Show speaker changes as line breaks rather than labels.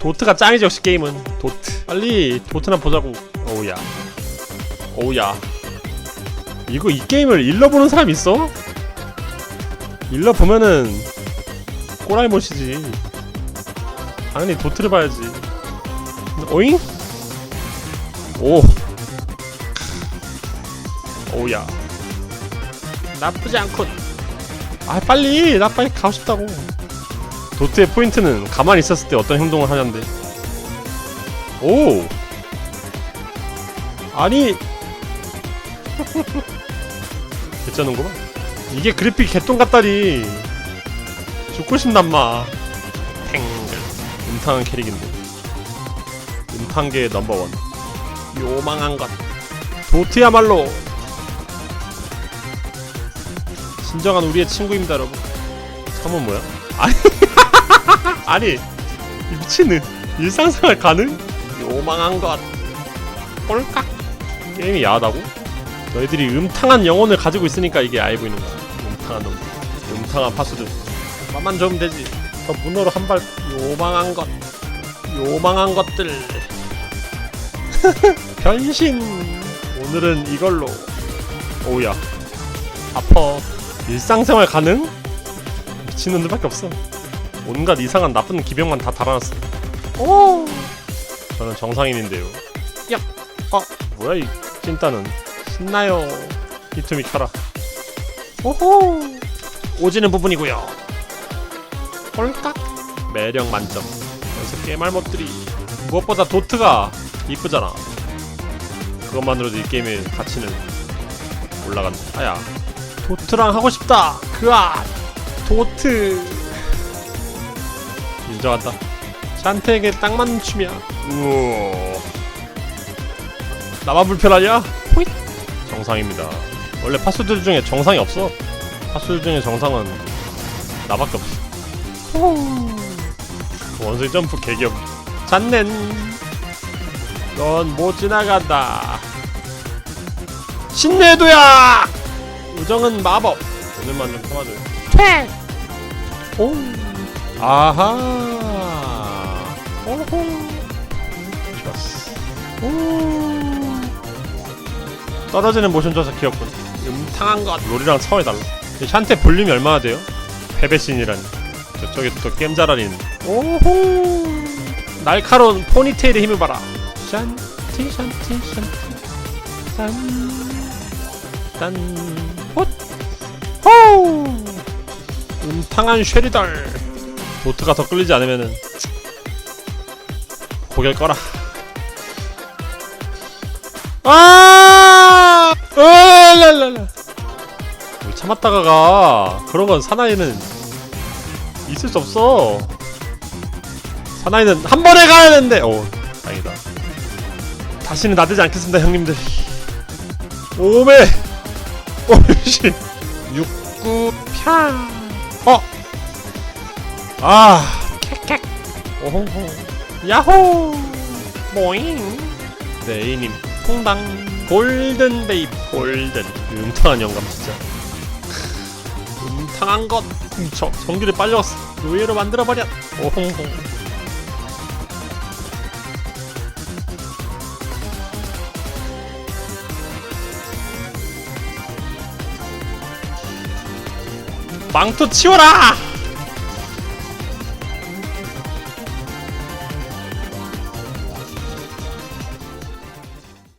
도트가 짱이지 역시 게임은. 도트. 빨리 도트나 보자고. 어우야. 어우야. 이거 이 게임을 일러 보는 사람 있어? 일러 보면은 꼬라이 못이지. 당연히 도트를 봐야지. 오잉? 오. 오우야. 나쁘지 않군 아 빨리 나 빨리 가고 싶다고. 도트의 포인트는 가만히 있었을 때 어떤 행동을 하냐인데. 오! 아니. 괜찮은구만. 이게 그래픽 개똥 같다니. 죽고 싶단 마. 탱글. 음탕한 캐릭인데. 음탕계의 넘버원. 요망한 것. 도트야말로 진정한 우리의 친구입니다 여러분. 성은 뭐야? 아니 아니 이 미친놈 일상생활 가능? 요망한 것 꼴깍 게임이 야하다고? 너희들이 음탕한 영혼을 가지고 있으니까 이게 야해 보이는 거야. 음탕한 놈 음탕한 파수들. 맛만 좋으면 되지. 저 문어로 한 발 요망한 것. 요망한 것들. 변신! 오늘은 이걸로. 오우야. 아퍼 일상생활 가능? 미친놈들밖에 없어. 온갖 이상한 나쁜 기병만 다 달아놨어. 오. 저는 정상인인데요. 야! 아 뭐야 이 찐따는? 신나요. 히토미 켜라. 오호. 오지는 부분이고요. 꼴깍. 매력 만점. 연습 게임할못들이. 무엇보다 도트가 이쁘잖아. 그것만으로도 이 게임의 가치는 올라간다. 아야 도트랑 하고 싶다. 그아 도트. 인정한다. 샨테에게 딱 맞는 춤이야 우와. 나만 불편하냐? 호잇. 정상입니다. 원래 파수들 중에 정상이 없어. 파수들 중에 정상은 나밖에 없어. 원숭이 점프 개기업. 잔넨. 넌 못 지나간다. 신내도야 우정은 마법. 오늘만 좀 참아줘요 오 아하. 오호 좋았어. 오. 떨어지는 모션 조사 귀엽군. 음탕한 것 롤이랑 차원이 달라 이 샨테 볼륨이 얼마나 돼요? 패배신이라니. 저쪽에 또 게임 잘하리는. 오호. 날카로운 포니테일의 힘을 봐라. 샨티 샨티 샨티. 딴딴 탕한 쉐리달 노트가 더 끌리지 않으면은 고개를 꺼라 아! 으랄랄라. 우리 참았다가 가. 그런 건 사나이는 있을 수 없어. 사나이는 한 번에 가야 되는데. 오, 다행이다. 다시는 나대지 않겠습니다, 형님들. 오메. 오씨. 육구 펴. 어. 아. 캣캣. 오홍홍. 야호. 모잉. 네, A님. 퐁당 골든 베이비 골든 음탕한 영감 진짜 크, 음탕한 것 저, 전기를 빨렸어 노예로 만들어버렸 오홍홍 망토 치워라